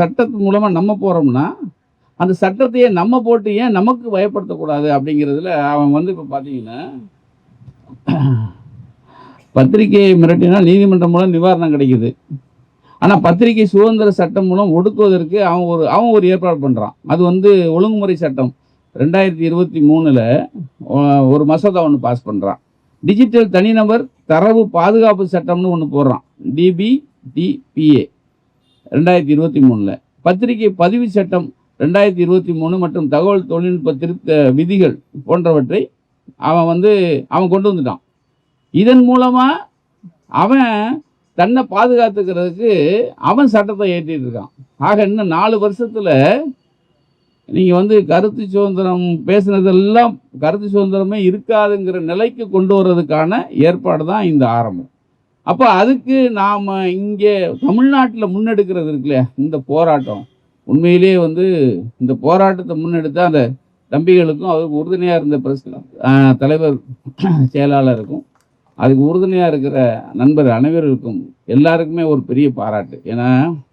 சட்டத்து மூலமாக நம்ம போகிறோம்னா அந்த சட்டத்தையே நம்ம போட்டு ஏன் நமக்கு பயப்படுத்தக்கூடாது அப்படிங்கிறதுல அவன் வந்து இப்போ பார்த்தீங்கன்னா பத்திரிகையை மிரட்டினால் நீதிமன்றம் மூலம் நிவாரணம் கிடைக்குது. ஆனால் பத்திரிகை சுதந்திர சட்டம் மூலம் ஒடுக்குவதற்கு அவன் ஒரு அவன் ஒரு ஏற்பாடு பண்ணுறான் அது வந்து ஒழுங்குமுறை சட்டம். ரெண்டாயிரத்தி இருபத்தி மூணில் ஒரு மசோதா ஒன்று பாஸ் பண்ணுறான் டிஜிட்டல் தனிநபர் தரவு பாதுகாப்பு சட்டம்னு ஒன்று போடுறான். டிபிடிபிஏ ரெண்டாயிரத்தி இருபத்தி மூணில். பத்திரிகை பதிவு சட்டம் ரெண்டாயிரத்தி இருபத்தி மூணு மற்றும் தகவல் தொழில்நுட்ப திருத்த விதிகள் போன்றவற்றை அவன் வந்து அவன் கொண்டு வந்துட்டான். இதன் மூலமாக அவன் தன்னை பாதுகாத்துக்கிறதுக்கு அவன் சட்டத்தை ஏற்றிட்டு இருக்கான். ஆக இன்னும் நாலு வருஷத்தில் நீங்கள் வந்து கருத்து சுதந்திரம் பேசுனதெல்லாம் கருத்து சுதந்திரமே இருக்காதுங்கிற நிலைக்கு கொண்டு வர்றதுக்கான ஏற்பாடு தான் இந்த ஆரம்பம். அப்போ அதுக்கு நாம் இங்கே தமிழ்நாட்டில் முன்னெடுக்கிறது இருக்குல்ல இந்த போராட்டம். உண்மையிலேயே வந்து இந்த போராட்டத்தை முன்னெடுத்த அந்த தம்பிகளுக்கும் அதுக்கு உறுதுணையாக இருந்த பிரஸ் தலைவர் செயலாளருக்கும் அதுக்கு உறுதுணையாக இருக்கிற நண்பர் அனைவருக்கும் எல்லாருக்குமே ஒரு பெரிய பாராட்டு. ஏன்னா